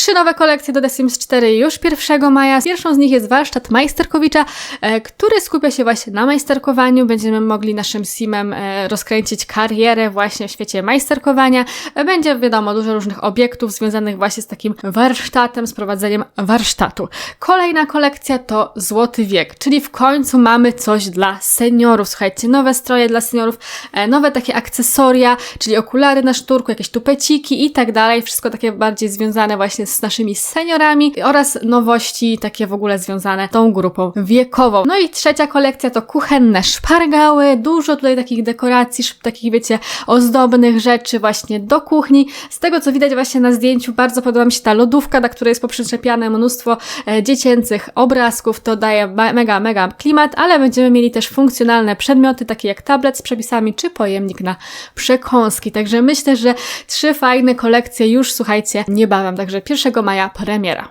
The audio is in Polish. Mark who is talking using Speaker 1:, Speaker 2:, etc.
Speaker 1: Trzy nowe kolekcje do The Sims 4 już 1 maja. Pierwszą z nich jest warsztat Majsterkowicza, e, który skupia się właśnie na majsterkowaniu. Będziemy mogli naszym simem e, rozkręcić karierę właśnie w świecie majsterkowania. E, Będzie, wiadomo, dużo różnych obiektów związanych właśnie z takim warsztatem, z prowadzeniem warsztatu. Kolejna kolekcja to Złoty Wiek, czyli w końcu mamy coś dla seniorów. Słuchajcie, nowe stroje dla seniorów, nowe takie akcesoria, czyli okulary na szturku, jakieś tupeciki i tak dalej. Wszystko takie bardziej związane właśnie naszymi seniorami oraz nowości takie w ogóle związane z tą grupą wiekową. No i trzecia kolekcja to kuchenne szpargały. Dużo tutaj takich dekoracji, takich wiecie, ozdobnych rzeczy właśnie do kuchni. Z tego co widać właśnie na zdjęciu, bardzo podoba mi się ta lodówka, na której jest poprzyczepiane mnóstwo e, dziecięcych obrazków. To daje mega, mega klimat, ale będziemy mieli też funkcjonalne przedmioty, takie jak tablet z przepisami, czy pojemnik na przekąski. Także myślę, że trzy fajne kolekcje już, słuchajcie, niebawem. Także 1 maja premiera.